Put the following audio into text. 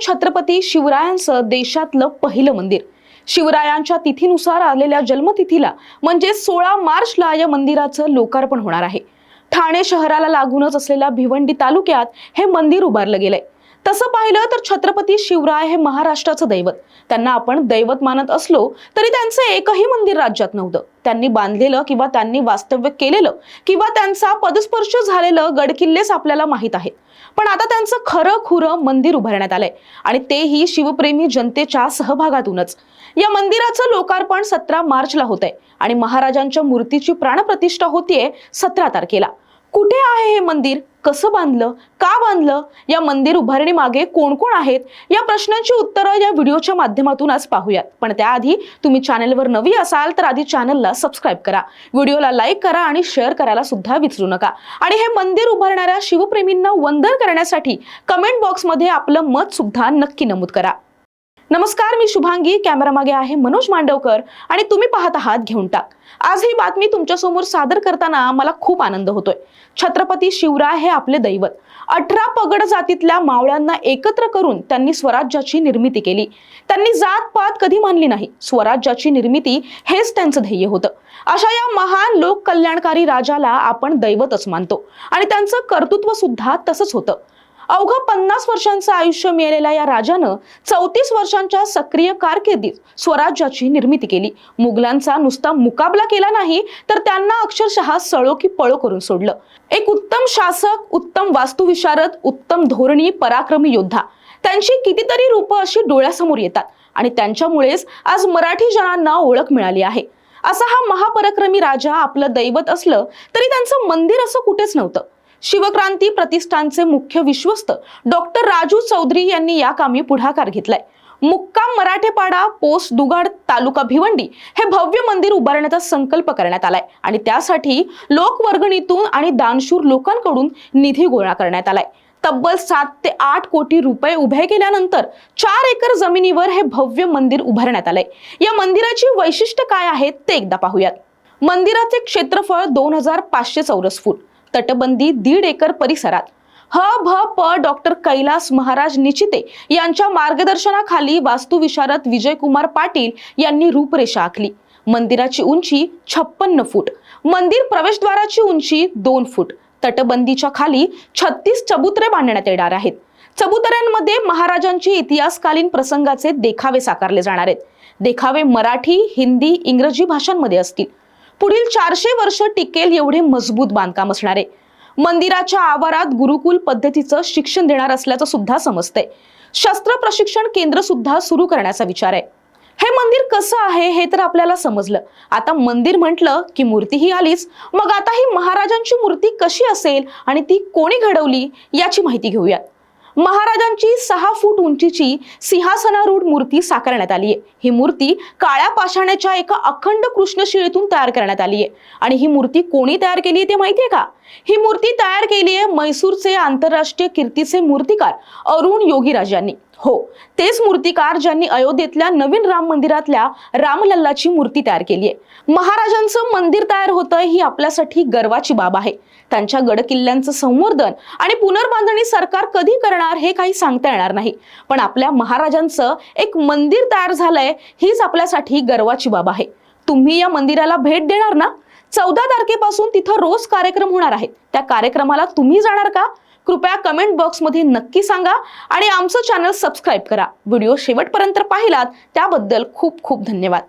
छत्रपती शिवरायांचं देशातलं पहिलं मंदिर. शिवरायांच्या तिथीनुसार आलेल्या जन्मतिथीला म्हणजे सोळा मार्चला या मंदिराचं लोकार्पण होणार आहे. ठाणे शहराला लागूनच असलेल्या भिवंडी तालुक्यात हे मंदिर उभारलं गेलंय. तसं पाहिलं तर छत्रपती शिवराय हे महाराष्ट्राचं दैवत. त्यांना आपण दैवत मानत असलो तरी त्यांचं एकही मंदिर राज्यात नव्हतं. त्यांनी बांधलेलं किंवा त्यांनी वास्तव्य केलेलं किंवा त्यांचा पदस्पर्श झालेलं गडकिल्लेच आपल्याला माहीत आहेत. पण आता त्यांचं खरं खुरं मंदिर उभारण्यात आलंय. आणि तेही शिवप्रेमी जनतेच्या सहभागातूनच. या मंदिराचं लोकार्पण सतरा मार्चला होत आहे आणि महाराजांच्या मूर्तीची प्राणप्रतिष्ठा होतीये सतरा तारखेला. कुठे आहे हे मंदिर? कसं बांधलं? का बांधलं? या मंदिर उभारणी मागे कोण कोण आहेत? या प्रश्नांची उत्तरं या व्हिडिओच्या माध्यमातून आज पाहूयात. पण त्याआधी तुम्ही चॅनलवर नवी असाल तर आधी चॅनलला सबस्क्राईब करा. व्हिडिओला लाईक करा आणि शेअर करायला सुद्धा विसरू नका. आणि हे मंदिर उभारणाऱ्या शिवप्रेमींना वंदन करण्यासाठी कमेंट बॉक्समध्ये आपलं मत सुद्धा नक्की नमूद करा. नमस्कार मी शुभांगी. कॅमेरा मागे आहे मनोज मांडवकर आणि तुम्ही पाहत आहात घेऊन टाक. आज ही बातमी तुमच्यासमोर सादर करताना मला खूप आनंद होतोय. छत्रपती शिवराय हे आपले दैवत. अठरा पगड जातीतल्या मावळ्यांना एकत्र करून त्यांनी स्वराज्याची निर्मिती केली. त्यांनी जात पात कधी मानली नाही. स्वराज्याची निर्मिती हेच त्यांचं ध्येय होतं. अशा या महान लोक कल्याणकारी राजाला आपण दैवतच मानतो. आणि त्यांचं कर्तृत्व सुद्धा तसंच होतं. अवघं पन्नास वर्षांचं आयुष्य मिळालेल्या या राजानं चौतीस वर्षांच्या सक्रिय कारकिर्दीत स्वराज्याची निर्मिती केली. मुघलांचा नुसता मुकाबला केला नाही तर त्यांना अक्षरशः सळो की पळो करून सोडलं. एक उत्तम शासक उत्तम वास्तुविशारद उत्तम धोरणी पराक्रमी योद्धा. त्यांची कितीतरी रूपं अशी डोळ्यासमोर येतात आणि त्यांच्यामुळेच आज मराठी जनांना ओळख मिळाली आहे. असा हा महापराक्रमी राजा आपलं दैवत असलं तरी त्यांचं मंदिर असं कुठेच नव्हतं. शिवक्रांती प्रतिष्ठानचे मुख्य विश्वस्त डॉक्टर राजू चौधरी यांनी या कामी पुढाकार घेतलाय. मुक्काम मराठेपाडा पोस्ट दुगाड तालुका भिवंडी हे भव्य मंदिर उभारण्याचा संकल्प करण्यात आलाय आणि त्यासाठी लोकवर्गणीतून आणि दानशूर लोकांकडून निधी गोळा करण्यात आलाय. तब्बल सात ते आठ कोटी रुपये उभे केल्यानंतर चार एकर जमिनीवर हे भव्य मंदिर उभारण्यात आलंय. या मंदिराची वैशिष्ट्य काय आहेत ते एकदा पाहूयात. मंदिराचे क्षेत्रफळ दोन हजार पाचशे चौरस फूट. तटबंदी दीड एकर परिसरात. ह भ प डॉक्टर कैलास महाराज निचिते यांच्या मार्गदर्शनाखाली वास्तुविशारद विजयकुमार पाटील यांनी रूपरेषा आखली. मंदिराची उंची छप्पन्न फूट. मंदिर प्रवेशद्वाराची उंची दोन फूट. तटबंदीच्या खाली छत्तीस चबुतरे बांधण्यात येणार आहेत. चबुतऱ्यांमध्ये महाराजांची इतिहासकालीन प्रसंगाचे देखावे साकारले जाणार आहेत. देखावे मराठी हिंदी इंग्रजी भाषांमध्ये असतील. पुढील चारशे वर्ष टिकेल एवढे मजबूत बांधकाम असणार. आहे मंदिराच्या आवारात गुरुकुल पद्धतीचं शिक्षण देणार असल्याचं सुद्धा समजतंय. शस्त्र प्रशिक्षण केंद्र सुद्धा सुरू करण्याचा विचार आहे. हे मंदिर कसं आहे हे तर आपल्याला समजलं. आता मंदिर म्हटलं की मूर्ती ही आलीच. मग आता ही महाराजांची मूर्ती कशी असेल आणि ती कोणी घडवली याची माहिती घेऊयात. महाराजांची सहा फूट उंचीची सिंहासनारूढ मूर्ती साकारण्यात आली आहे. ही मूर्ती काळ्या पाषाणाच्या एका अखंड कृष्णशिळेतून तयार करण्यात आली आहे. आणि ही मूर्ती कोणी तयार केली आहे ते माहितीये का? ही मूर्ती तयार केली आहे म्हैसूरचे आंतरराष्ट्रीय कीर्तीचे मूर्तिकार अरुण योगीराज यांनी. हो तेच मूर्तिकार ज्यांनी अयोध्येतल्या नवीन राम मंदिरातल्या रामलल्लाची मूर्ती तयार केली आहे. महाराजांचं मंदिर तयार होतं ही आपल्यासाठी गर्वाची बाब आहे. त्यांच्या गडकिल्ल्यांचं संवर्धन आणि पुनर्बांधणी सरकार कधी करणार हे काही सांगता येणार नाही. पण आपल्या महाराजांचं एक मंदिर तयार झालंय हीच आपल्यासाठी गर्वाची बाब आहे. तुम्ही या मंदिराला भेट देणार ना? चौदा तारखेपासून तिथं रोज कार्यक्रम होणार आहेत त्या कार्यक्रमाला तुम्ही जाणार का? कृपया कमेंट बॉक्समध्ये नक्की सांगा आणि आमचं चॅनल सबस्क्राईब करा. व्हिडिओ शेवटपर्यंत पाहिलात त्याबद्दल खूप खूप धन्यवाद.